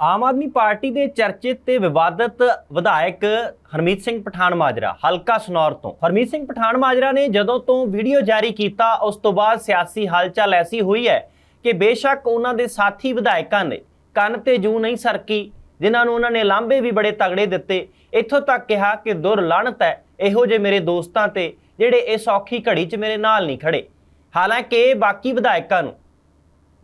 Aam Aadmi party ਦੇ ਚਰਚਿਤ ਤੇ ਵਿਵਾਦਤ ਵਿਧਾਇਕ ਹਰਮੀਤ ਸਿੰਘ ਪਠਾਨ ਮਾਜਰਾ, ਹਲਕਾ ਸਨੌਰ ਤੋਂ। ਹਰਮੀਤ ਸਿੰਘ ਪਠਾਨ ਮਾਜਰਾ ਨੇ ਜਦੋਂ ਤੋਂ ਵੀਡੀਓ ਜਾਰੀ ਕੀਤਾ, ਉਸ ਤੋਂ ਬਾਅਦ ਸਿਆਸੀ ਹਲਚਲ ਐਸੀ ਹੋਈ ਹੈ ਕਿ ਬੇਸ਼ੱਕ ਉਹਨਾਂ ਦੇ ਸਾਥੀ ਵਿਧਾਇਕਾਂ ਨੇ ਕੰਨ ਤੇ ਜੂ ਨਹੀਂ ਸਰਕੀ, ਜਿਨ੍ਹਾਂ ਨੂੰ ਉਹਨਾਂ ਨੇ ਲਾਂਬੇ ਵੀ ਬੜੇ ਤਗੜੇ ਦਿੱਤੇ। ਇੱਥੋਂ ਤੱਕ ਕਿਹਾ ਕਿ ਦੁਰ ਲਾਹਨਤ ਹੈ, ਇਹੋ ਜੇ ਮੇਰੇ ਦੋਸਤਾਂ ਤੇ, ਜਿਹੜੇ ਇਸ ਔਖੀ ਘੜੀ 'ਚ ਮੇਰੇ ਨਾਲ ਨਹੀਂ ਖੜੇ। ਹਾਲਾਂਕਿ ਬਾਕੀ ਵਿਧਾਇਕਾਂ ਨੂੰ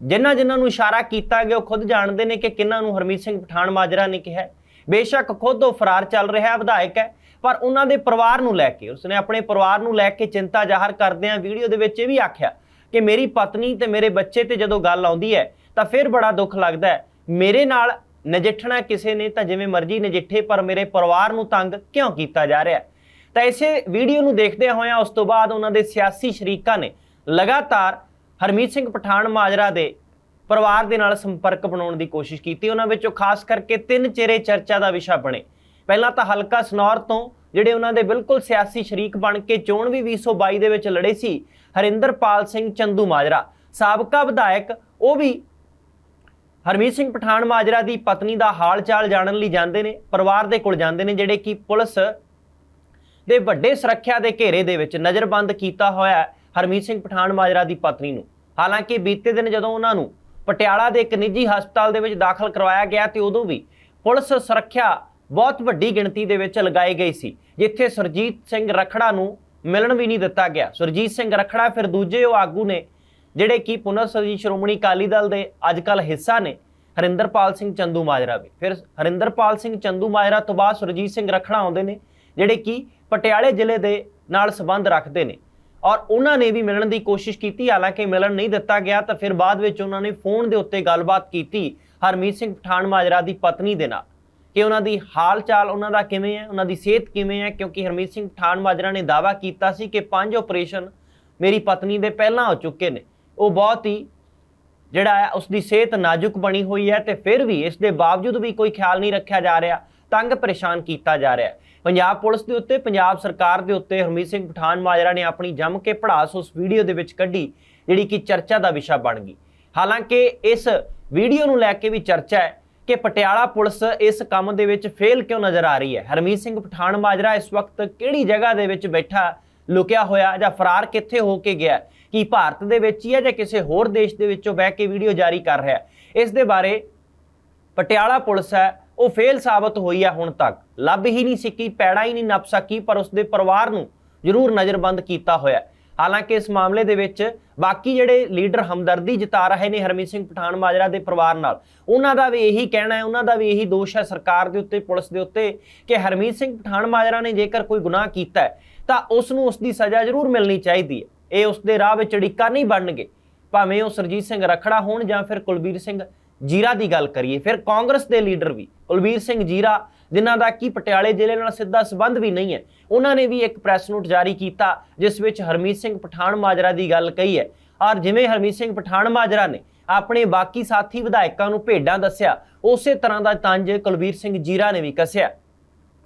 ਜਿਨ੍ਹਾਂ ਜਿਨ੍ਹਾਂ ਨੂੰ ਇਸ਼ਾਰਾ ਕੀਤਾ ਗਿਆ, ਉਹ ਖੁਦ ਜਾਣਦੇ ਨੇ ਕਿ ਕਿਹਨਾਂ ਨੂੰ ਹਰਮੀਤ ਸਿੰਘ ਪਠਾਨ ਮਾਜਰਾ ਨੇ ਕਿਹਾ ਬੇਸ਼ੱਕ ਖੁਦ ਉਹ ਫਰਾਰ ਚੱਲ ਰਿਹਾ ਵਿਧਾਇਕ ਹੈ, ਪਰ ਉਹਨਾਂ ਦੇ ਪਰਿਵਾਰ ਨੂੰ ਲੈ ਕੇ, ਉਸਨੇ ਆਪਣੇ ਪਰਿਵਾਰ ਨੂੰ ਲੈ ਕੇ ਚਿੰਤਾ ਜ਼ਾਹਰ ਕਰਦਿਆਂ ਵੀਡੀਓ ਦੇ ਵਿੱਚ ਇਹ ਵੀ ਆਖਿਆ ਕਿ ਮੇਰੀ ਪਤਨੀ ਤੇ ਮੇਰੇ ਬੱਚੇ ਤੇ ਜਦੋਂ ਗੱਲ ਆਉਂਦੀ ਹੈ, ਤਾਂ ਫਿਰ ਬੜਾ ਦੁੱਖ ਲੱਗਦਾ ਹੈ। ਮੇਰੇ ਨਾਲ ਨਜਿੱਠਣਾ ਕਿਸੇ ਨੇ ਤਾਂ ਜਿਵੇਂ ਮਰਜ਼ੀ ਨਜਿੱਠੇ, ਪਰ ਮੇਰੇ ਪਰਿਵਾਰ ਨੂੰ ਤੰਗ ਕਿਉਂ ਕੀਤਾ ਜਾ ਰਿਹਾ ਤਾਂ ਇਸੇ ਵੀਡੀਓ ਨੂੰ ਦੇਖਦਿਆਂ ਹੋਇਆਂ ਉਸ ਤੋਂ ਬਾਅਦ ਉਹਨਾਂ ਦੇ ਸਿਆਸੀ ਸ਼ਰੀਕਾਂ ਨੇ ਲਗਾਤਾਰ ਹਰਮੀਤ ਸਿੰਘ ਪਠਾਨ ਮਾਜਰਾ ਦੇ ਪਰਿਵਾਰ ਦੇ ਨਾਲ ਸੰਪਰਕ ਬਣਾਉਣ ਦੀ ਕੋਸ਼ਿਸ਼ ਕੀਤੀ। ਉਹਨਾਂ ਵਿੱਚੋਂ ਖਾਸ ਕਰਕੇ ਤਿੰਨ ਚਿਹਰੇ ਚਰਚਾ ਦਾ ਵਿਸ਼ਾ ਬਣੇ। ਪਹਿਲਾਂ ਤਾਂ ਹਲਕਾ ਸਨੌਰ ਤੋਂ, ਜਿਹੜੇ ਉਹਨਾਂ ਦੇ ਬਿਲਕੁਲ ਸਿਆਸੀ ਸ਼ਰੀਕ ਬਣ ਕੇ ਚੋਣ ਵੀ 2022 ਦੇ ਵਿੱਚ ਲੜੇ ਸੀ, ਹਰਿੰਦਰਪਾਲ ਸਿੰਘ ਚੰਦੂ ਮਾਜਰਾ। ਸਾਬਕਾ ਵਿਧਾਇਕ, ਉਹ ਵੀ ਹਰਮੀਤ ਸਿੰਘ ਪਠਾਨ ਮਾਜਰਾ ਦੀ ਪਤਨੀ ਦਾ ਹਾਲ ਚਾਲ ਜਾਣਨ ਲਈ ਜਾਂਦੇ ਨੇ, ਪਰਿਵਾਰ ਦੇ ਕੋਲ ਜਾਂਦੇ ਨੇ, ਜਿਹੜੇ ਕਿ ਪੁਲਿਸ ਦੇ ਵੱਡੇ ਸੁਰੱਖਿਆ ਦੇ ਘੇਰੇ ਦੇ ਵਿੱਚ ਨਜ਼ਰਬੰਦ ਕੀਤਾ ਹੋਇਆ ਹਰਮੀਤ ਸਿੰਘ ਪਠਾਨ ਮਾਜਰਾ ਦੀ ਪਤਨੀ ਨੂੰ। ਹਾਲਾਂਕਿ ਬੀਤੇ ਦਿਨ ਜਦੋਂ ਉਹਨਾਂ ਨੂੰ ਪਟਿਆਲਾ ਦੇ ਇੱਕ ਨਿੱਜੀ ਹਸਪਤਾਲ ਦੇ ਵਿੱਚ ਦਾਖਲ ਕਰਵਾਇਆ ਗਿਆ ਤੇ ਉਦੋਂ ਵੀ ਪੁਲਿਸ ਸੁਰੱਖਿਆ ਬਹੁਤ ਵੱਡੀ ਗਿਣਤੀ ਦੇ ਵਿੱਚ ਲਗਾਈ ਗਈ ਸੀ, ਜਿੱਥੇ ਸੁਰਜੀਤ ਸਿੰਘ ਰਖੜਾ ਨੂੰ ਮਿਲਣ ਵੀ ਨਹੀਂ ਦਿੱਤਾ ਗਿਆ। ਸੁਰਜੀਤ ਸਿੰਘ ਰਖੜਾ ਫਿਰ ਦੂਜੇ ਉਹ ਆਗੂ ਨੇ, ਜਿਹੜੇ ਕਿ ਪੁਨਰ ਸਰਜੀਤ ਸ਼੍ਰੋਮਣੀ ਅਕਾਲੀ ਦਲ ਦੇ ਅੱਜਕੱਲ ਹਿੱਸਾ ਨੇ, ਹਰਿੰਦਰਪਾਲ ਸਿੰਘ ਚੰਦੂ ਮਾਜਰਾ ਵੀ। ਫਿਰ ਹਰਿੰਦਰਪਾਲ ਸਿੰਘ ਚੰਦੂ ਮਾਜਰਾ ਤੋਂ ਬਾਅਦ ਸੁਰਜੀਤ ਸਿੰਘ ਰਖੜਾ ਆਉਂਦੇ ਨੇ, ਜਿਹੜੇ ਕਿ ਪਟਿਆਲੇ ਜ਼ਿਲ੍ਹੇ ਦੇ ਨਾਲ ਸੰਬੰਧ ਰੱਖਦੇ ਨੇ। ਔਰ ਉਹਨਾਂ ਨੇ ਵੀ ਮਿਲਣ ਦੀ ਕੋਸ਼ਿਸ਼ ਕੀਤੀ। ਹਾਲਾਂਕਿ ਮਿਲਣ ਨਹੀਂ ਦਿੱਤਾ ਗਿਆ ਤਾਂ ਫਿਰ ਬਾਅਦ ਵਿੱਚ ਉਹਨਾਂ ਨੇ ਫੋਨ ਦੇ ਉੱਤੇ ਗੱਲਬਾਤ ਕੀਤੀ ਹਰਮੀਤ ਸਿੰਘ ਪਠਾਨ ਮਾਜਰਾ ਦੀ ਪਤਨੀ ਦੇ ਨਾਲ। ਕਿ ਉਹਨਾਂ ਦੀ ਹਾਲ ਚਾਲ ਉਹਨਾਂ ਦਾ ਕਿਵੇਂ ਹੈ, ਉਹਨਾਂ ਦੀ ਸਿਹਤ ਕਿਵੇਂ ਹੈ, ਕਿਉਂਕਿ ਹਰਮੀਤ ਸਿੰਘ ਪਠਾਨ ਮਾਜਰਾ ਨੇ ਦਾਅਵਾ ਕੀਤਾ ਸੀ ਕਿ ਪੰਜ ਆਪਰੇਸ਼ਨ ਮੇਰੀ ਪਤਨੀ ਦੇ ਪਹਿਲਾਂ ਹੋ ਚੁੱਕੇ ਨੇ। ਉਹ ਬਹੁਤ ਹੀ ਜਿਹੜਾ ਹੈ ਉਸ ਦੀ ਸਿਹਤ ਨਾਜ਼ੁਕ ਬਣੀ ਹੋਈ ਹੈ ਤੇ ਫਿਰ ਵੀ ਇਸ ਦੇ ਬਾਵਜੂਦ ਵੀ ਕੋਈ ਖਿਆਲ ਨਹੀਂ ਰੱਖਿਆ ਜਾ ਰਿਹਾ। ਤੰਗ ਪਰੇਸ਼ਾਨ ਕੀਤਾ ਜਾ ਰਿਹਾ ਹੈ। ਪੰਜਾਬ ਪੁਲਿਸ ਦੇ ਉੱਤੇ, ਪੰਜਾਬ ਸਰਕਾਰ ਦੇ ਉੱਤੇ ਹਰਮੀਤ ਸਿੰਘ ਪਠਾਨ ਮਾਜਰਾ ਨੇ ਆਪਣੀ ਜੰਮ ਕੇ ਭੜਾਸ ਉਸ ਵੀਡੀਓ ਦੇ ਵਿੱਚ ਕੱਢੀ, ਜਿਹੜੀ ਕਿ ਚਰਚਾ ਦਾ ਵਿਸ਼ਾ ਬਣ ਗਈ। ਹਾਲਾਂਕਿ ਇਸ ਵੀਡੀਓ ਨੂੰ ਲੈ ਕੇ ਵੀ ਚਰਚਾ ਹੈ ਕਿ ਪਟਿਆਲਾ ਪੁਲਿਸ ਇਸ ਕੰਮ ਦੇ ਵਿੱਚ ਫੇਲ ਕਿਉਂ ਨਜ਼ਰ ਆ ਰਹੀ ਹੈ? ਹਰਮੀਤ ਸਿੰਘ ਪਠਾਨ ਮਾਜਰਾ ਇਸ ਵਕਤ ਕਿਹੜੀ ਜਗ੍ਹਾ ਦੇ ਵਿੱਚ ਬੈਠਾ, ਲੁਕਿਆ ਹੋਇਆ ਜਾਂ ਫਰਾਰ ਕਿੱਥੇ ਹੋ ਕੇ ਗਿਆ? ਕੀ ਭਾਰਤ ਦੇ ਵਿੱਚ ਹੀ ਹੈ ਜਾਂ ਕਿਸੇ ਹੋਰ ਦੇਸ਼ ਦੇ ਵਿੱਚੋਂ ਬਹਿ ਕੇ ਵੀਡੀਓ ਜਾਰੀ ਕਰ ਰਿਹਾ ਇਸ ਦੇ ਬਾਰੇ ਪਟਿਆਲਾ ਪੁਲਿਸ ਹੈ ਉਹ ਫੇਲ ਸਾਬਤ ਹੋਈ ਹੈ ਹੁਣ ਤੱਕ। ਲੱਭ ਹੀ ਨਹੀਂ ਸਕੀ, ਪੈੜਾ ਹੀ ਨਹੀਂ ਨੱਪ ਸਕੀ, ਪਰ ਉਸਦੇ ਪਰਿਵਾਰ ਨੂੰ ਜ਼ਰੂਰ ਨਜ਼ਰਬੰਦ ਕੀਤਾ ਹੋਇਆ ਹਾਲਾਂਕਿ ਇਸ ਮਾਮਲੇ ਦੇ ਵਿੱਚ ਬਾਕੀ ਜਿਹੜੇ ਲੀਡਰ ਹਮਦਰਦੀ ਜਤਾ ਰਹੇ ਨੇ ਹਰਮੀਤ ਸਿੰਘ ਪਠਾਨ ਮਾਜਰਾ ਦੇ ਪਰਿਵਾਰ ਨਾਲ, ਉਹਨਾਂ ਦਾ ਵੀ ਇਹੀ ਕਹਿਣਾ ਹੈ, ਉਹਨਾਂ ਦਾ ਵੀ ਇਹੀ ਦੋਸ਼ ਹੈ ਸਰਕਾਰ ਦੇ ਉੱਤੇ, ਪੁਲਿਸ ਦੇ ਉੱਤੇ ਕਿ ਹਰਮੀਤ ਸਿੰਘ ਪਠਾਨ ਮਾਜਰਾ ਨੇ ਜੇਕਰ ਕੋਈ ਗੁਨਾਹ ਕੀਤਾ ਤਾਂ ਉਸ ਨੂੰ ਉਸ ਦੀ ਸਜ਼ਾ ਜ਼ਰੂਰ ਮਿਲਣੀ ਚਾਹੀਦੀ ਹੈ। ਇਹ ਉਸ ਦੇ ਰਾਹ ਵਿੱਚ ਅੜਿੱਕਾ ਨਹੀਂ ਬਣਨਗੇ। ਭਾਵੇਂ ਉਹ ਸਰਜੀਤ ਸਿੰਘ ਰਖੜਾ ਹੋਣ ਜਾਂ ਫਿਰ ਕੁਲਬੀਰ ਸਿੰਘ ਜੀਰਾ ਦੀ ਗੱਲ ਕਰੀਏ, ਫਿਰ ਕਾਂਗਰਸ ਦੇ ਲੀਡਰ ਵੀ, ਕੁਲਬੀਰ ਸਿੰਘ ਜੀਰਾ, ਜਿਨ੍ਹਾਂ ਦਾ ਕੀ ਪਟਿਆਲੇ ਜ਼ਿਲ੍ਹੇ ਨਾਲ ਸਿੱਧਾ ਸੰਬੰਧ ਵੀ ਨਹੀਂ ਹੈ, ਉਹਨਾਂ ਨੇ ਵੀ ਇੱਕ ਪ੍ਰੈਸ ਨੋਟ ਜਾਰੀ ਕੀਤਾ, ਜਿਸ ਵਿੱਚ ਹਰਮੀਤ ਸਿੰਘ ਪਠਾਨ ਮਾਜਰਾ ਦੀ ਗੱਲ ਕਹੀ ਹੈ। ਔਰ ਜਿਵੇਂ ਹਰਮੀਤ ਸਿੰਘ ਪਠਾਨ ਮਾਜਰਾ ਨੇ ਆਪਣੇ ਬਾਕੀ ਸਾਥੀ ਵਿਧਾਇਕਾਂ ਨੂੰ ਭੇਡਾਂ ਦੱਸਿਆ, ਉਸੇ ਤਰ੍ਹਾਂ ਦਾ ਤੰਜ ਕੁਲਬੀਰ ਸਿੰਘ ਜੀਰਾ ਨੇ ਵੀ ਕੱਸਿਆ।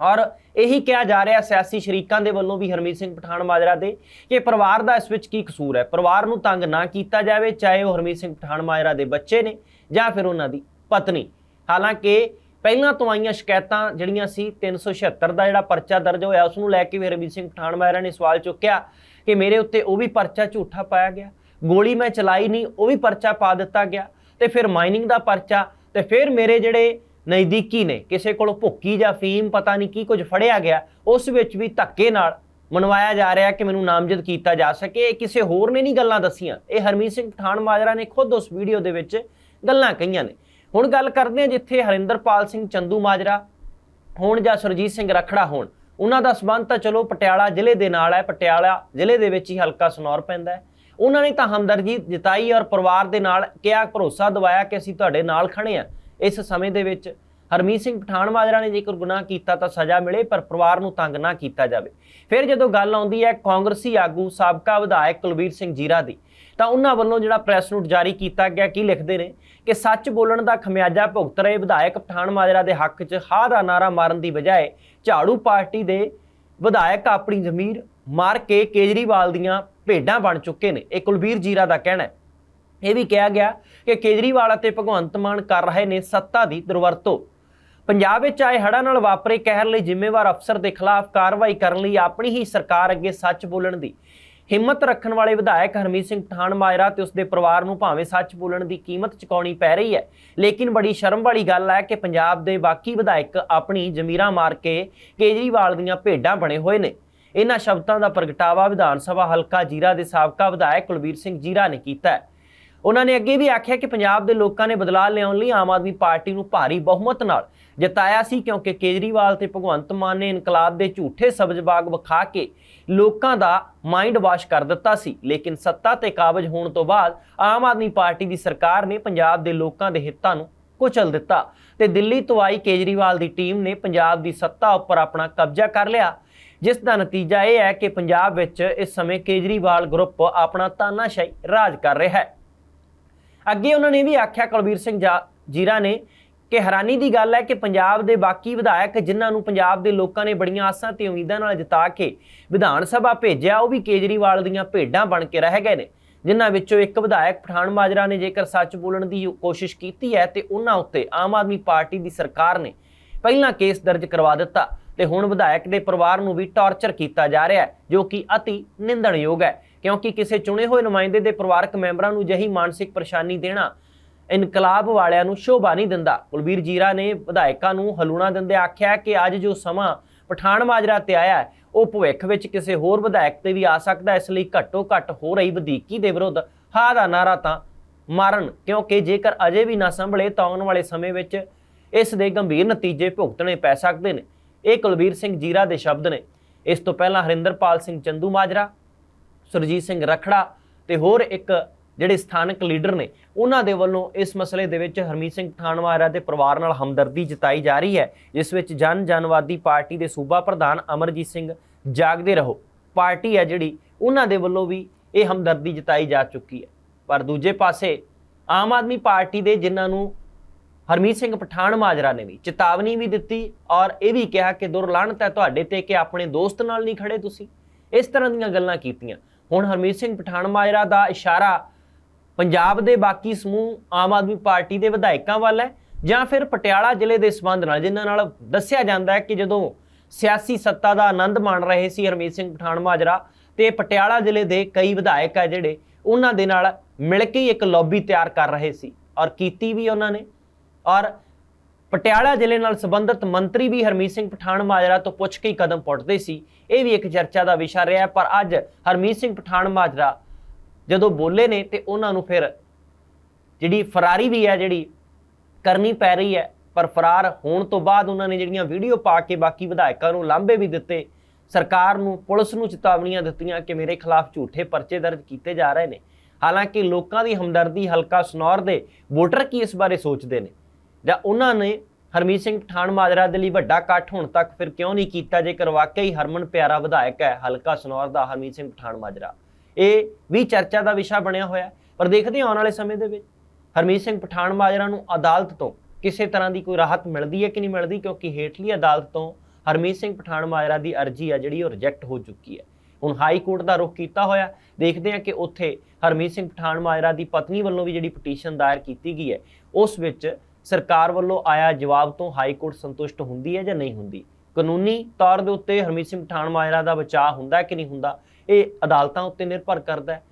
ਔਰ ਇਹੀ ਕਿਹਾ ਜਾ ਰਿਹਾ ਸਿਆਸੀ ਸ਼ਰੀਕਾਂ ਦੇ ਵੱਲੋਂ ਵੀ ਹਰਮੀਤ ਸਿੰਘ ਪਠਾਨ ਮਾਜਰਾ ਦੇ ਕਿ ਪਰਿਵਾਰ ਦਾ ਇਸ ਵਿੱਚ ਕੀ ਕਸੂਰ ਹੈ? ਪਰਿਵਾਰ ਨੂੰ ਤੰਗ ਨਾ ਕੀਤਾ ਜਾਵੇ, ਚਾਹੇ ਉਹ ਹਰਮੀਤ ਸਿੰਘ ਪਠਾਨ ਮਾਜਰਾ ਦੇ ਬੱਚੇ ਨੇ ਜਾਂ ਫਿਰ ਉਹਨਾਂ ਦੀ ਪਤਨੀ। ਹਾਲਾਂਕਿ ਪਹਿਲਾਂ ਤੋਂ ਆਈਆਂ ਸ਼ਿਕਾਇਤਾਂ ਜਿਹੜੀਆਂ ਸੀ 376 ਦਾ ਜਿਹੜਾ ਪਰਚਾ ਦਰਜ ਹੋਇਆ, ਉਸ ਨੂੰ ਲੈ ਕੇ ਵੀ ਹਰਮੀਤ ਸਿੰਘ ਪਠਾਨ ਮਾਜਰਾ ਨੇ ਸਵਾਲ ਚੁੱਕਿਆ ਕਿ ਮੇਰੇ ਉੱਤੇ ਉਹ ਵੀ ਪਰਚਾ ਝੂਠਾ ਪਾਇਆ ਗਿਆ, ਗੋਲੀ ਮੈਂ ਚਲਾਈ ਨਹੀਂ, ਉਹ ਵੀ ਪਰਚਾ ਪਾ ਦਿੱਤਾ ਗਿਆ ਤੇ ਫਿਰ ਮਾਈਨਿੰਗ ਦਾ ਪਰਚਾ ਤੇ ਫਿਰ ਮੇਰੇ ਜਿਹੜੇ ਨਜ਼ਦੀਕੀ ਨੇ, ਕਿਸੇ ਕੋਲੋਂ ਭੁੱਕੀ ਜਾਂ ਫੀਮ ਪਤਾ ਨਹੀਂ ਕੀ ਕੁਝ ਫੜਿਆ ਗਿਆ, ਉਸ ਵਿੱਚ ਵੀ ਧੱਕੇ ਨਾਲ ਮਨਵਾਇਆ ਜਾ ਰਿਹਾ ਕਿ ਮੈਨੂੰ ਨਾਮਜ਼ਦ ਕੀਤਾ ਜਾ ਸਕੇ। ਇਹ ਕਿਸੇ ਹੋਰ ਨੇ ਨਹੀਂ ਗੱਲਾਂ ਦੱਸੀਆਂ। ਇਹ ਹਰਮੀਤ ਸਿੰਘ ਪਠਾਨ ਮਾਜਰਾ ਨੇ ਖੁਦ ਉਸ ਵੀਡੀਓ ਦੇ ਵਿੱਚ ਗੱਲਾਂ ਕਹੀਆਂ ਨੇ। ਹੁਣ ਗੱਲ ਕਰਦੇ ਹਾਂ ਜਿੱਥੇ ਹਰਿੰਦਰਪਾਲ ਸਿੰਘ ਚੰਦੂ ਮਾਜਰਾ ਹੋਣ ਜਾਂ ਸੁਰਜੀਤ ਸਿੰਘ ਰਖੜਾ ਹੋਣ। ਉਹਨਾਂ ਦਾ ਸਬੰਧ ਤਾਂ ਚਲੋ ਪਟਿਆਲਾ ਜ਼ਿਲ੍ਹੇ ਦੇ ਨਾਲ ਹੈ, ਪਟਿਆਲਾ ਜ਼ਿਲ੍ਹੇ ਦੇ ਵਿੱਚ ਹੀ ਹਲਕਾ ਸਨੌਰ ਪੈਂਦਾ ਹੈ। ਉਹਨਾਂ ਨੇ ਤਾਂ ਹਮਦਰਦੀ ਜਤਾਈ ਔਰ ਪਰਿਵਾਰ ਦੇ ਨਾਲ ਕਿਹਾ, ਭਰੋਸਾ ਦਿਵਾਇਆ ਕਿ ਅਸੀਂ ਤੁਹਾਡੇ ਨਾਲ ਖੜੇ ਆ ਇਸ ਸਮੇਂ ਦੇ ਵਿੱਚ ਹਰਮੀਤ ਸਿੰਘ ਪਠਾਨ ਮਾਜਰਾ ਨੇ ਜੇਕਰ ਗੁਨਾਹ ਕੀਤਾ ਤਾਂ ਸਜ਼ਾ ਮਿਲੇ, ਪਰ ਪਰਿਵਾਰ ਨੂੰ ਤੰਗ ਨਾ ਕੀਤਾ ਜਾਵੇ। ਫਿਰ ਜਦੋਂ ਗੱਲ ਆਉਂਦੀ ਹੈ ਕਾਂਗਰਸੀ ਆਗੂ ਸਾਬਕਾ ਵਿਧਾਇਕ ਕੁਲਬੀਰ ਸਿੰਘ ਜੀਰਾ ਦੀ, ਤਾਂ ਉਹਨਾਂ ਵੱਲੋਂ ਜਿਹੜਾ ਪ੍ਰੈਸ ਨੋਟ ਜਾਰੀ ਕੀਤਾ ਗਿਆ, ਕੀ ਲਿਖਦੇ ਨੇ? ਕਿ ਸੱਚ ਬੋਲਣ ਦਾ ਖਮਿਆਜਾ ਭੁਗਤ ਰਹੇ ਵਿਧਾਇਕ ਪਠਾਨ ਮਾਜਰਾ ਦੇ ਹੱਕ 'ਚ ਹਾਂ ਦਾ ਨਾਰਾ ਮਾਰਨ ਦੀ ਬਜਾਏ ਝਾੜੂ ਪਾਰਟੀ ਦੇ ਵਿਧਾਇਕ ਆਪਣੀ ਜ਼ਮੀਰ ਮਾਰ ਕੇ ਕੇਜਰੀਵਾਲ ਦੀਆਂ ਭੇਡਾਂ ਬਣ ਚੁੱਕੇ ਨੇ। ਇਹ ਕੁਲਬੀਰ ਜੀਰਾ ਦਾ ਕਹਿਣਾ ਹੈ। ਇਹ ਵੀ ਕਿਹਾ ਗਿਆ ਕਿ ਕੇਜਰੀਵਾਲ ਅਤੇ ਭਗਵੰਤ ਮਾਨ ਕਰ ਰਹੇ ਨੇ ਸੱਤਾ ਦੀ ਦੁਰਵਰਤੋਂ। ਪੰਜਾਬ ਵਿੱਚ ਆਏ ਹੜ੍ਹਾਂ ਨਾਲ ਵਾਪਰੇ ਕਹਿਰ ਲਈ ਜ਼ਿੰਮੇਵਾਰ ਅਫਸਰ ਦੇ ਖਿਲਾਫ ਕਾਰਵਾਈ ਕਰਨ ਲਈ ਆਪਣੀ ਹੀ ਸਰਕਾਰ ਅੱਗੇ ਸੱਚ ਬੋਲਣ ਦੀ ਹਿੰਮਤ ਰੱਖਣ ਵਾਲੇ ਵਿਧਾਇਕ ਹਰਮੀਤ ਸਿੰਘ ਪਠਾਨ ਮਾਜਰਾ ਤੇ ਉਸਦੇ ਪਰਿਵਾਰ ਨੂੰ ਭਾਵੇਂ ਸੱਚ ਬੋਲਣ ਦੀ ਕੀਮਤ ਚੁਕਾਉਣੀ ਪੈ ਰਹੀ ਹੈ, ਲੇਕਿਨ ਬੜੀ ਸ਼ਰਮ ਵਾਲੀ ਗੱਲ ਹੈ ਕਿ ਪੰਜਾਬ ਦੇ ਬਾਕੀ ਵਿਧਾਇਕ ਆਪਣੀ ਜ਼ਮੀਰਾਂ ਮਾਰ ਕੇ ਕੇਜਰੀਵਾਲ ਦੀਆਂ ਭੇਡਾਂ ਬਣੇ ਹੋਏ ਨੇ। ਇਹਨਾਂ ਸ਼ਬਦਾਂ ਦਾ ਪ੍ਰਗਟਾਵਾ ਵਿਧਾਨ ਸਭਾ ਹਲਕਾ ਜੀਰਾ ਦੇ ਸਾਬਕਾ ਵਿਧਾਇਕ ਕੁਲਬੀਰ ਸਿੰਘ ਜੀਰਾ ਨੇ ਕੀਤਾ ਹੈ। ਉਹਨਾਂ ਨੇ ਅੱਗੇ ਵੀ ਆਖਿਆ ਕਿ ਪੰਜਾਬ ਦੇ ਲੋਕਾਂ ਨੇ ਬਦਲਾਅ ਲਿਆਉਣ ਲਈ ਆਮ ਆਦਮੀ ਪਾਰਟੀ ਨੂੰ ਭਾਰੀ ਬਹੁਮਤ ਨਾਲ ਜਿਤਾਇਆ ਸੀ ਕਿਉਂਕਿ ਕੇਜਰੀਵਾਲ ਤੇ ਭਗਵੰਤ ਮਾਨ ਨੇ ਇਨਕਲਾਬ ਦੇ ਝੂਠੇ ਸਬਜ਼ ਬਾਗ ਵਿਖਾ ਕੇ ਲੋਕਾਂ ਦਾ ਮਾਈਂਡ ਵਾਸ਼ ਕਰ ਦਿੱਤਾ ਸੀ। ਲੇਕਿਨ ਸੱਤਾ ਤੇ ਕਾਬਜ ਹੋਣ ਤੋਂ ਬਾਅਦ ਆਮ ਆਦਮੀ ਪਾਰਟੀ ਦੀ ਸਰਕਾਰ ਨੇ ਪੰਜਾਬ ਦੇ ਲੋਕਾਂ ਦੇ ਹਿੱਤਾਂ ਨੂੰ ਕੁਚਲ ਦਿੱਤਾ ਤੇ ਦਿੱਲੀ ਤੋਂ ਆਈ ਕੇਜਰੀਵਾਲ ਦੀ ਟੀਮ ਨੇ ਪੰਜਾਬ ਦੀ ਸੱਤਾ ਉੱਪਰ ਆਪਣਾ ਕਬਜ਼ਾ ਕਰ ਲਿਆ। ਜਿਸ ਦਾ ਨਤੀਜਾ ਇਹ ਹੈ ਕਿ ਪੰਜਾਬ ਵਿੱਚ ਇਸ ਸਮੇਂ ਕੇਜਰੀਵਾਲ ਗਰੁੱਪ ਆਪਣਾ ਤਾਨਾਸ਼ਾਹੀ ਰਾਜ ਕਰ ਰਿਹਾ ਹੈ। ਅੱਗੇ ਉਹਨਾਂ ਨੇ ਵੀ ਆਖਿਆ, ਕੁਲਬੀਰ ਸਿੰਘ ਜਾ- ਜੀਰਾ ਨੇ ਕਿ ਹੈਰਾਨੀ ਦੀ ਗੱਲ ਹੈ ਕਿ ਪੰਜਾਬ ਦੇ ਬਾਕੀ ਵਿਧਾਇਕ ਜਿਨ੍ਹਾਂ ਨੂੰ ਪੰਜਾਬ ਦੇ ਲੋਕਾਂ ਨੇ ਬੜੀਆਂ ਆਸਾਂ ਤੇ ਉਮੀਦਾਂ ਨਾਲ ਜਿਤਾ ਕੇ ਵਿਧਾਨ ਸਭਾ ਭੇਜਿਆ, ਉਹ ਵੀ ਕੇਜਰੀਵਾਲ ਦੀਆਂ ਭੇਡਾਂ ਬਣ ਕੇ ਰਹਿ ਗਏ ਨੇ। ਜਿਨ੍ਹਾਂ ਵਿੱਚੋਂ ਇੱਕ ਵਿਧਾਇਕ ਪਠਾਨ ਮਾਜਰਾ ਨੇ ਜੇਕਰ ਸੱਚ ਬੋਲਣ ਦੀ ਕੋਸ਼ਿਸ਼ ਕੀਤੀ ਹੈ ਤੇ ਉਹਨਾਂ ਉੱਤੇ ਆਮ ਆਦਮੀ ਪਾਰਟੀ ਦੀ ਸਰਕਾਰ ਨੇ ਪਹਿਲਾਂ ਕੇਸ ਦਰਜ ਕਰਵਾ ਦਿੱਤਾ ਤੇ ਹੁਣ ਵਿਧਾਇਕ ਦੇ ਪਰਿਵਾਰ ਨੂੰ ਵੀ ਟਾਰਚਰ ਕੀਤਾ ਜਾ ਰਿਹਾ ਹੈ, ਜੋ ਕਿ ਅਤੀ ਨਿੰਦਣਯੋਗ ਹੈ। ਕਿਉਂਕਿ ਕਿਸੇ ਚੁਣੇ ਹੋਏ ਨੁਮਾਇੰਦੇ ਦੇ ਪਰਿਵਾਰਕ ਮੈਂਬਰਾਂ ਨੂੰ ਜਹੀ ਮਾਨਸਿਕ ਪਰੇਸ਼ਾਨੀ ਦੇਣਾ ਇਨਕਲਾਬ ਵਾਲਿਆਂ ਨੂੰ ਸ਼ੋਭਾ ਨਹੀਂ ਦਿੰਦਾ। ਕੁਲਬੀਰ ਜੀਰਾ ਨੇ ਵਿਧਾਇਕਾਂ ਨੂੰ ਹਲੂਣਾ ਦਿੰਦੇ ਆਖਿਆ ਕਿ ਅੱਜ ਜੋ ਸਮਾਂ ਪਠਾਨ ਮਾਜਰਾ ਤੇ ਆਇਆ ਉਹ ਭਵਿੱਖ ਵਿੱਚ ਕਿਸੇ ਹੋਰ ਵਿਧਾਇਕ ਤੇ ਵੀ ਆ ਸਕਦਾ ਇਸ ਲਈ ਘੱਟੋ ਘੱਟ ਹੋ ਰਹੀ ਵਧੀਕੀ ਦੇ ਵਿਰੁੱਧ ਹਾ ਦਾ ਨਾਰਾ ਤਾਂ ਮਾਰਨ, ਕਿਉਂਕਿ ਜੇਕਰ ਅਜੇ ਵੀ ਨਾ ਸੰਭਲੇ ਤਾਂ ਆਉਣ ਵਾਲੇ ਸਮੇਂ ਵਿੱਚ ਇਸ ਦੇ ਗੰਭੀਰ ਨਤੀਜੇ ਭੁਗਤਣੇ ਪੈ ਸਕਦੇ ਨੇ। ਇਹ ਕੁਲਬੀਰ ਸਿੰਘ ਜੀਰਾ ਦੇ ਸ਼ਬਦ ਨੇ। ਇਸ ਤੋਂ ਪਹਿਲਾਂ ਹਰਿੰਦਰਪਾਲ ਸਿੰਘ ਚੰਦੂ ਮਾਜਰਾ ਸੁਰਜੀਤ ਸਿੰਘ ਰਖੜਾ ਤੇ ਹੋਰ ਇੱਕ ਜਿਹੜੇ ਸਥਾਨਕ ਲੀਡਰ ਨੇ, ਉਹਨਾਂ ਦੇ ਵੱਲੋਂ ਇਸ ਮਸਲੇ ਦੇ ਵਿੱਚ ਹਰਮੀਤ ਸਿੰਘ ਪਠਾਨਵਾਰਾ ਦੇ ਪਰਿਵਾਰ ਨਾਲ ਹਮਦਰਦੀ ਜਤਾਈ ਜਾ ਰਹੀ ਹੈ, ਜਿਸ ਵਿੱਚ ਜਨ ਜਨਵਾਦੀ ਪਾਰਟੀ ਦੇ ਸੂਬਾ ਪ੍ਰਧਾਨ ਅਮਰਜੀਤ ਸਿੰਘ ਜਾਗਦੇ ਰਹੋ। ਪਾਰਟੀ ਹੈ ਜਿਹੜੀ, ਉਹਨਾਂ ਦੇ ਵੱਲੋਂ ਵੀ ਇਹ ਹਮਦਰਦੀ ਜਤਾਈ ਜਾ ਚੁੱਕੀ ਹੈ। ਪਰ ਦੂਜੇ ਪਾਸੇ, ਆਮ ਆਦਮੀ ਪਾਰਟੀ ਦੇ ਜਿਨ੍ਹਾਂ ਨੂੰ ਹਰਮੀਤ ਸਿੰਘ ਪਠਾਨ ਮਾਜਰਾ ਨੇ ਵੀ ਚੇਤਾਵਨੀ ਵੀ ਦਿੱਤੀ ਔਰ ਇਹ ਵੀ ਕਿਹਾ ਕਿ ਦੁਰਲਾਹਨਤ ਹੈ ਤੁਹਾਡੇ ਤੇ ਕਿ ਆਪਣੇ ਦੋਸਤ ਨਾਲ ਨਹੀਂ ਖੜੇ ਤੁਸੀਂ। ਇਸ ਤਰ੍ਹਾਂ ਦੀਆਂ ਗੱਲਾਂ ਕੀਤੀਆਂ। ਹੁਣ ਹਰਮੀਤ ਸਿੰਘ ਪਠਾਨ ਮਾਜਰਾ ਦਾ ਇਸ਼ਾਰਾ ਪੰਜਾਬ ਦੇ ਬਾਕੀ ਸਮੂਹ ਆਮ ਆਦਮੀ ਪਾਰਟੀ ਦੇ ਵਿਧਾਇਕਾਂ ਵੱਲ ਹੈ ਜਾਂ ਫਿਰ ਪਟਿਆਲਾ ਜ਼ਿਲ੍ਹੇ ਦੇ ਸਬੰਧ ਨਾਲ, ਜਿਨ੍ਹਾਂ ਨਾਲ ਦੱਸਿਆ ਜਾਂਦਾ ਹੈ ਕਿ ਜਦੋਂ ਸਿਆਸੀ ਸੱਤਾ ਦਾ ਆਨੰਦ ਮਾਣ ਰਹੇ ਸੀ ਹਰਮੀਤ ਸਿੰਘ ਪਠਾਨ ਮਾਜਰਾ ਤੇ ਪਟਿਆਲਾ ਜ਼ਿਲ੍ਹੇ ਦੇ ਕਈ ਵਿਧਾਇਕ ਆ ਜਿਹੜੇ, ਉਹਨਾਂ ਦੇ ਨਾਲ ਮਿਲ ਕੇ ਹੀ ਇੱਕ ਲੌਬੀ ਤਿਆਰ ਕਰ ਰਹੇ ਸੀ ਔਰ ਕੀਤੀ ਵੀ ਉਹਨਾਂ ਨੇ ਔਰ ਪਟਿਆਲਾ ਜ਼ਿਲ੍ਹੇ ਨਾਲ ਸੰਬੰਧਿਤ ਮੰਤਰੀ ਵੀ ਹਰਮੀਤ ਸਿੰਘ ਪਠਾਨ ਮਾਜਰਾ ਤੋਂ ਪੁੱਛ ਕੇ ਹੀ ਕਦਮ ਪੁੱਟਦੇ ਸੀ। ਇਹ ਵੀ ਇੱਕ ਚਰਚਾ ਦਾ ਵਿਸ਼ਾ ਰਿਹਾ, ਪਰ ਅੱਜ ਹਰਮੀਤ ਸਿੰਘ ਪਠਾਨ ਮਾਜਰਾ ਜਦੋਂ ਬੋਲੇ ਨੇ ਤੇ ਉਹਨਾਂ ਨੂੰ ਫਿਰ ਜਿਹੜੀ ਫਰਾਰੀ ਵੀ ਹੈ, ਜਿਹੜੀ ਕਰਨੀ ਪੈ ਰਹੀ ਹੈ, ਪਰ ਫਰਾਰ ਹੋਣ ਤੋਂ ਬਾਅਦ ਉਹਨਾਂ ਨੇ ਜਿਹੜੀਆਂ ਵੀਡੀਓ ਪਾ ਕੇ ਬਾਕੀ ਵਿਧਾਇਕਾਂ ਨੂੰ ਲਾਂਭੇ ਵੀ ਦਿੱਤੇ, ਸਰਕਾਰ ਨੂੰ, ਪੁਲਿਸ ਨੂੰ ਚੇਤਾਵਨੀਆਂ ਦਿੱਤੀਆਂ ਕਿ ਮੇਰੇ ਖਿਲਾਫ ਝੂਠੇ ਪਰਚੇ ਦਰਜ ਕੀਤੇ ਜਾ ਰਹੇ ਨੇ। ਹਾਲਾਂਕਿ ਲੋਕਾਂ ਦੀ ਹਮਦਰਦੀ ਹਲਕਾ ਸਨੌਰ ਦੇ ਵੋਟਰ ਕੀ ਇਸ ਬਾਰੇ ਸੋਚਦੇ ਨੇ? ਜਾਂ ਉਹਨਾਂ ਨੇ ਹਰਮੀਤ ਸਿੰਘ ਪਠਾਨ ਮਾਜਰਾ ਦੇ ਲਈ ਵੱਡਾ ਇਕੱਠ ਹੁਣ ਤੱਕ ਫਿਰ ਕਿਉਂ ਨਹੀਂ ਕੀਤਾ? ਜੇਕਰ ਵਾਕਈ ਹਰਮਨ ਪਿਆਰਾ ਵਿਧਾਇਕ ਹੈ, ਹਲਕਾ ਸਨੌਰ ਦਾ ਹਰਮੀਤ ਸਿੰਘ ਪਠਾਨ ਮਾਜਰਾ ਇਹ ਵੀ ਚਰਚਾ ਦਾ ਵਿਸ਼ਾ ਬਣਿਆ ਹੋਇਆ ਹੈ। ਪਰ ਦੇਖਦੇ ਹਾਂ ਆਉਣ ਵਾਲੇ ਸਮੇਂ ਦੇ ਵਿੱਚ ਹਰਮੀਤ ਸਿੰਘ ਪਠਾਨ ਮਾਜਰਾ ਨੂੰ ਅਦਾਲਤ ਤੋਂ ਕਿਸੇ ਤਰ੍ਹਾਂ ਦੀ ਕੋਈ ਰਾਹਤ ਮਿਲਦੀ ਹੈ ਕਿ ਨਹੀਂ ਮਿਲਦੀ? ਕਿਉਂਕਿ ਹੇਠਲੀ ਅਦਾਲਤ ਤੋਂ ਹਰਮੀਤ ਸਿੰਘ ਪਠਾਨ ਮਾਜਰਾ ਦੀ ਅਰਜ਼ੀ ਆ ਜਿਹੜੀ ਉਹ ਰਿਜੈਕਟ ਹੋ ਚੁੱਕੀ ਹੈ। ਹੁਣ ਹਾਈ ਕੋਰਟ ਦਾ ਰੁਖ ਕੀਤਾ ਹੋਇਆ ਦੇਖਦੇ ਹਾਂ ਕਿ ਉੱਥੇ ਹਰਮੀਤ ਸਿੰਘ ਪਠਾਨ ਮਾਜਰਾ ਦੀ ਪਤਨੀ ਵੱਲੋਂ ਵੀ ਜਿਹੜੀ ਪਟੀਸ਼ਨ ਦਾਇਰ ਕੀਤੀ ਗਈ ਹੈ, ਉਸ ਵਿੱਚ ਸਰਕਾਰ ਵੱਲੋਂ ਆਇਆ ਜਵਾਬ ਤੋਂ ਹਾਈ ਕੋਰਟ ਸੰਤੁਸ਼ਟ ਹੁੰਦੀ ਹੈ ਜਾਂ ਨਹੀਂ ਹੁੰਦੀ? ਕਾਨੂੰਨੀ ਤੌਰ ਦੇ ਉੱਤੇ ਹਰਮੀਤ ਸਿੰਘ ਪਠਾਨ ਮਾਜਰਾ ਦਾ ਬਚਾਅ ਹੁੰਦਾ ਕਿ ਨਹੀਂ ਹੁੰਦਾ? ਇਹ ਅਦਾਲਤਾਂ ਉੱਤੇ ਨਿਰਭਰ ਕਰਦਾ ਹੈ।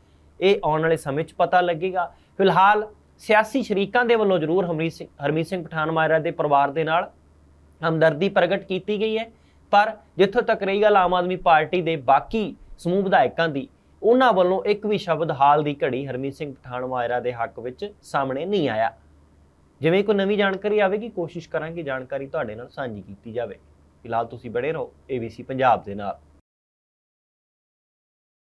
ਇਹ ਆਉਣ ਵਾਲੇ ਸਮੇਂ 'ਚ ਪਤਾ ਲੱਗੇਗਾ। ਫਿਲਹਾਲ ਸਿਆਸੀ ਸ਼ਰੀਕਾਂ ਦੇ ਵੱਲੋਂ ਜ਼ਰੂਰ ਹਰਮੀਤ ਸਿੰਘ ਹਰਮੀਤ ਸਿੰਘ ਪਠਾਨ ਮਾਜਰਾ ਦੇ ਪਰਿਵਾਰ ਦੇ ਨਾਲ ਹਮਦਰਦੀ ਪ੍ਰਗਟ ਕੀਤੀ ਗਈ ਹੈ। ਪਰ ਜਿੱਥੋਂ ਤੱਕ ਰਹੀ ਗੱਲ ਆਮ ਆਦਮੀ ਪਾਰਟੀ ਦੇ ਬਾਕੀ ਸਮੂਹ ਵਿਧਾਇਕਾਂ ਦੀ, ਉਹਨਾਂ ਵੱਲੋਂ ਇੱਕ ਵੀ ਸ਼ਬਦ ਹਾਲ ਦੀ ਘੜੀ ਹਰਮੀਤ ਸਿੰਘ ਪਠਾਨ ਮਾਜਰਾ ਦੇ ਹੱਕ ਵਿੱਚ ਸਾਹਮਣੇ ਨਹੀਂ ਆਇਆ। ਜਿਵੇਂ ਕੋਈ ਨਵੀਂ ਜਾਣਕਾਰੀ ਆਵੇਗੀ, ਕੋਸ਼ਿਸ਼ ਕਰਾਂਗੇ ਜਾਣਕਾਰੀ ਤੁਹਾਡੇ ਨਾਲ ਸਾਂਝੀ ਕੀਤੀ ਜਾਵੇ। ਫਿਲਹਾਲ ਤੁਸੀਂ ਬੜੇ ਰਹੋ ABC ਪੰਜਾਬ ਦੇ ਨਾਲ।